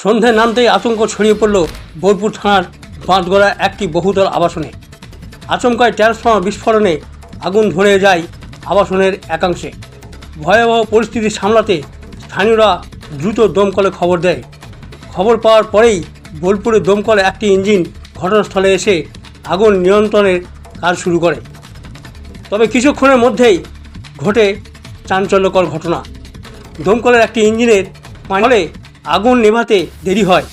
সন্ধে নামতেই আতঙ্ক ছড়িয়ে পড়ল বোলপুর থানার বাঁধগড়া একটি বহুতল আবাসনে। আচমকায় ট্রান্সফর্মার বিস্ফোরণে আগুন ধরে যায় আবাসনের একাংশে। ভয়াবহ পরিস্থিতি সামলাতে স্থানীয়রা দ্রুত দমকলে খবর দেয়। খবর পাওয়ার পরেই বোলপুরে দমকলে একটি ইঞ্জিন ঘটনাস্থলে এসে আগুন নিয়ন্ত্রণের কাজ শুরু করে। তবে কিছুক্ষণের মধ্যেই ঘটে চাঞ্চল্যকর ঘটনা। দমকলের একটি ইঞ্জিনের ফলে আগুন নেভাতে দেরি হয়।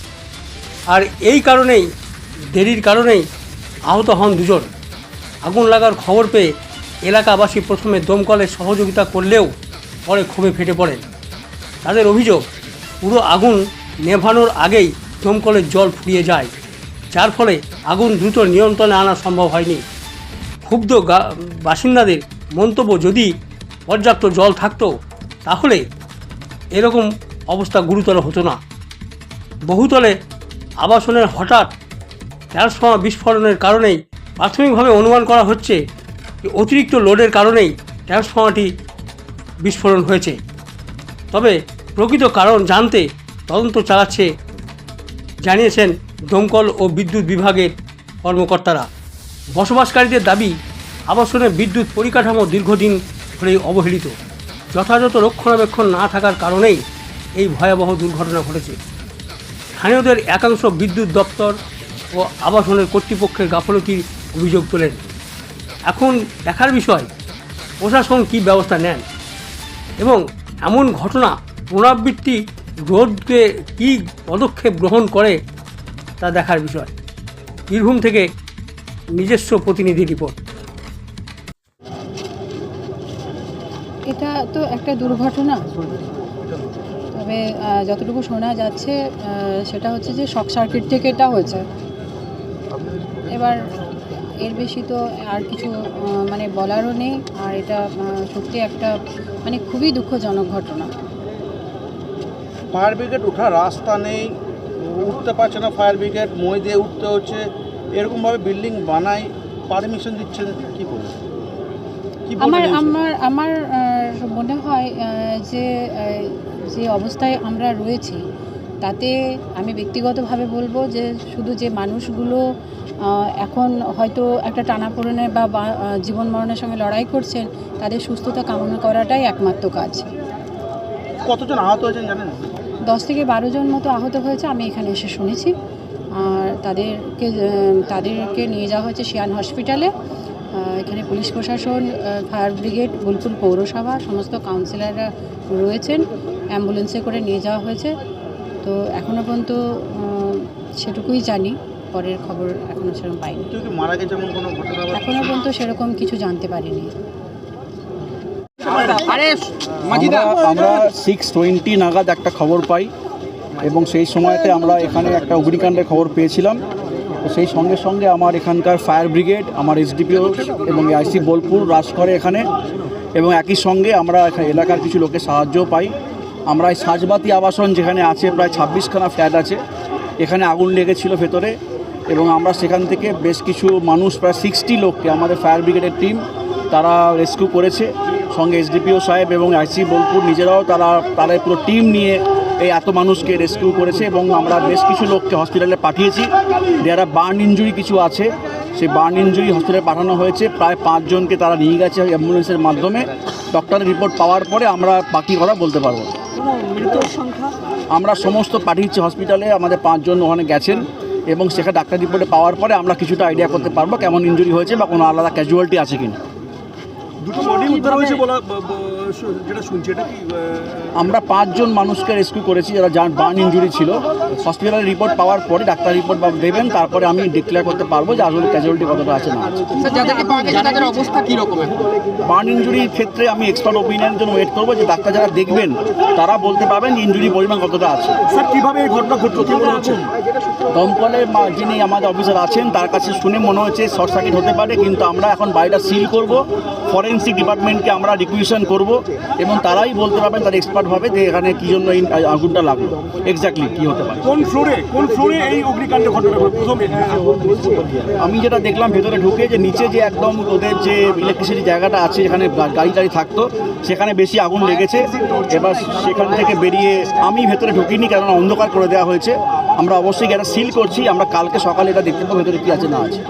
আর এই কারণেই, দেরির কারণেই আহত হন দুজন। আগুন লাগার খবর পেয়ে এলাকাবাসী প্রথমে দমকলের সহযোগিতা করলেও পরে ক্ষোভে ফেটে পড়েন। তাদের অভিযোগ, পুরো আগুন নেভানোর আগেই দমকলের জল ফুরিয়ে যায়, যার ফলে আগুন দ্রুত নিয়ন্ত্রণে আনা সম্ভব হয়নি। ক্ষুব্ধ বাসিন্দাদের মন্তব্য, যদি পর্যাপ্ত জল থাকতো, তাহলে এরকম অবস্থা গুরুতর হতো না। বহুতলে আবাসনের হঠাৎ ট্রান্সফর্মার বিস্ফোরণের কারণেই প্রাথমিকভাবে অনুমান করা হচ্ছে যে অতিরিক্ত লোডের কারণেই ট্রান্সফর্মারটি বিস্ফোরণ হয়েছে। তবে প্রকৃত কারণ জানতে তদন্ত চালাচ্ছে, জানিয়েছেন দমকল ও বিদ্যুৎ বিভাগের কর্মকর্তারা। বসবাসকারীদের দাবি আবাসনের বিদ্যুৎ পরিকাঠামো দীর্ঘদিন ধরেই অবহেলিত। যথাযথ রক্ষণাবেক্ষণ না থাকার কারণেই এই ভয়াবহ দুর্ঘটনা ঘটেছে। স্থানীয়দের একাংশ বিদ্যুৎ দপ্তর ও আবাসনের কর্তৃপক্ষের গাফলতির অভিযোগ তোলেন। এখন দেখার বিষয়, প্রশাসন কী ব্যবস্থা নেন এবং এমন ঘটনা পুনরাবৃত্তি রোধকে কী পদক্ষেপ গ্রহণ করে তা দেখার বিষয়। বীরভূম থেকে নিজস্ব প্রতিনিধি রিপোর্ট। এটা তো একটা দুর্ঘটনা। তবে যতটুকু শোনা যাচ্ছে সেটা হচ্ছে যে শক সার্কিট থেকে এটা হয়েছে। এবার এর বেশি তো আর কিছু মানে বলারও নেই আর এটা সত্যি একটা মানে খুবই দুঃখজনক ঘটনা। ফায়ার ব্রিগেড ওঠার রাস্তা নেই উঠতে পারছে না ফায়ার ব্রিগেড মই দিয়ে উঠতে হচ্ছে। এরকমভাবে বিল্ডিং বানাই পারমিশন দিচ্ছেন কি বলব কি বলে আমার আমার আমার মনে হয় যে যে অবস্থায় আমরা রয়েছি তাতে আমি ব্যক্তিগতভাবে বলব যে শুধু যে মানুষগুলো এখন হয়তো একটা টানাপোড়েনের বা বা- জীবন মরণের সঙ্গে লড়াই করছেন তাদের সুস্থতা কামনা করাটাই একমাত্র কাজ। কতজন আহত হয়েছেন জানেন? দশ থেকে বারো জন মতো আহত হয়েছে আমি এখানে এসে শুনেছি। আর তাদেরকে তাদেরকে নিয়ে যাওয়া হয়েছে শিয়ান হসপিটালে। এখানে পুলিশ প্রশাসন ফায়ার ব্রিগেড বোলপুর পৌরসভা সমস্ত কাউন্সিলররা রয়েছেন। অ্যাম্বুলেন্সে করে নিয়ে যাওয়া হয়েছে। তো এখনও পর্যন্ত সেটুকুই জানি। পরের খবর এখনও সেরকম পাইনি। এখনও পর্যন্ত সেরকম কিছু জানতে পারিনি। আমরা আমরা সিক্স টোয়েন্টি নাগাদ একটা খবর পাই এবং সেই সময়তে আমরা এখানে একটা অগ্নিকাণ্ডের খবর পেয়েছিলাম। সেই সঙ্গে সঙ্গে আমার এখানকার ফায়ার ব্রিগেড, আমার এসডিপিও এবং আইসি বোলপুর রাজ করে এখানে। এবং একই সঙ্গে আমরা এলাকার কিছু লোকের সাহায্যও পাই। আমরা এই সাজবাতি আবাসন যেখানে আছে প্রায় ছাব্বিশখানা ফ্ল্যাট আছে। এখানে আগুন লেগেছিল ভেতরে এবং আমরা সেখান থেকে বেশ কিছু মানুষ, প্রায় সিক্সটি লোককে আমাদের ফায়ার ব্রিগেডের টিম তারা রেস্কিউ করেছে। সঙ্গে এসডিপিও সাহেব এবং আইসি বোলপুর নিজেরাও তারা, তাদের পুরো টিম নিয়ে এই এত মানুষকে রেস্কিউ করেছে এবং আমরা বেশ কিছু লোককে হসপিটালে পাঠিয়েছি। যারা বার্ন ইঞ্জুরি কিছু আছে। সেই বার্ন ইঞ্জুরি হসপিটালে পাঠানো হয়েছে। প্রায় পাঁচজনকে তারা নিয়ে গেছে অ্যাম্বুলেন্সের মাধ্যমে। ডক্টরের রিপোর্ট পাওয়ার পরে আমরা বাকি কথা বলতে পারব। আমরা সমস্ত পাঠিয়েছি হসপিটালে আমাদের পাঁচজন ওখানে গেছেন এবং সেখানে ডাক্তার রিপোর্টে পাওয়ার পরে আমরা কিছুটা আইডিয়া করতে পারব কেমন ইঞ্জুরি হয়েছে বা কোনো আলাদা ক্যাজুয়ালিটি আছে কিনা। দুটো বডি উদ্ধার হয়েছে বলা যেটা শুনছি এটা কি আমরা পাঁচজন মানুষকে রেস্কিউ করেছি যারা যার বার্ন ইঞ্জুরি ছিল। হসপিটালের রিপোর্ট পাওয়ার পরে ডাক্তার রিপোর্ট দেবেন তারপরে আমি ডিক্লেয়ার করতে পারব যে আসলে ক্যাজুয়ালিটি কতটা আছে না অবস্থা কি বার্ন ইঞ্জুরির ক্ষেত্রে আমি এক্সপার্ট ওপিনিয়নের জন্য ওয়েট করব যে ডাক্তার যারা দেখবেন তারা বলতে পারবেন ইঞ্জুরি পরিমাণ কতটা আছে। স্যার কীভাবে এই ঘটনা ঘটলো কি মনে হচ্ছে? দমকলের মা- যিনি আমাদের অফিসার আছেন তার কাছে শুনে মনে হচ্ছে শর্ট সার্কিট হতে পারে কিন্তু আমরা এখন বাড়িটা সিল করব। ফরেন্সিক ডিপার্টমেন্টকে আমরা রিকুইশন করব এবং তারাই বলতে পারবেন তারা এক্সপার্ট হবে যে এখানে কী জন্য এই আগুনটা লাগল। এক্স্যাক্টলি কী হতে পারে। কোন ফ্লোরে কোন ফ্লোরে এই অগ্নিকাণ্ড ঘটনা প্রথম আমি যেটা দেখলাম ভেতরে ঢুকে যে নিচে যে একদম ওদের যে ইলেকট্রিসিটি জায়গাটা আছে যেখানে গাড়ি টাড়ি থাকতো সেখানে বেশি আগুন লেগেছে। এবার সেখান থেকে বেরিয়ে আমি ভেতরে ঢুকিনি কেননা অন্ধকার করে দেওয়া হয়েছে। আমরা অবশ্যই এটা সিল করছি। আমরা কালকে সকালে এটা দেখতে পাবো ভেতরে কী আছে না আছে।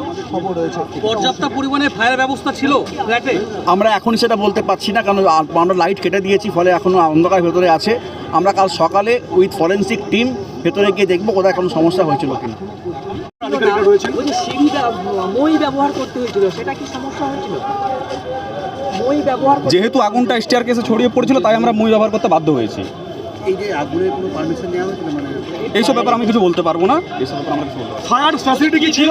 পর্যাপ্ত পরিমাণে ফায়ার ব্যবস্থা ছিল ফ্ল্যাটে? আমরা এখন সেটা বলতে পারছি না কারণ আমরা লাইট কেটে দিয়েছি ফলে এখনও অন্ধকার ভেতরে আছে। আমরা কাল সকালে উইথ ফরেন্সিক টিম ভেতরে গিয়ে দেখব কোথায় কোনো সমস্যা হয়েছিল কিনা। ব্যবহার করতে হয়েছিল সেটা কি সমস্যা হয়েছিল? ব্যবহার যেহেতু আগুনটা স্টিয়ার কেসে ছড়িয়ে পড়েছিল তাই আমরা মই ব্যবহার করতে বাধ্য হয়েছি। এই যে আগুনের কোনো পারমিশন নেওয়া হয়েছিল মানে? এইসব ব্যাপার আমি কিছু বলতে পারব না। এইসব ব্যাপার আমরা কিছু বলতে পারব ফায়ার ফ্যাসিলিটি কি ছিল?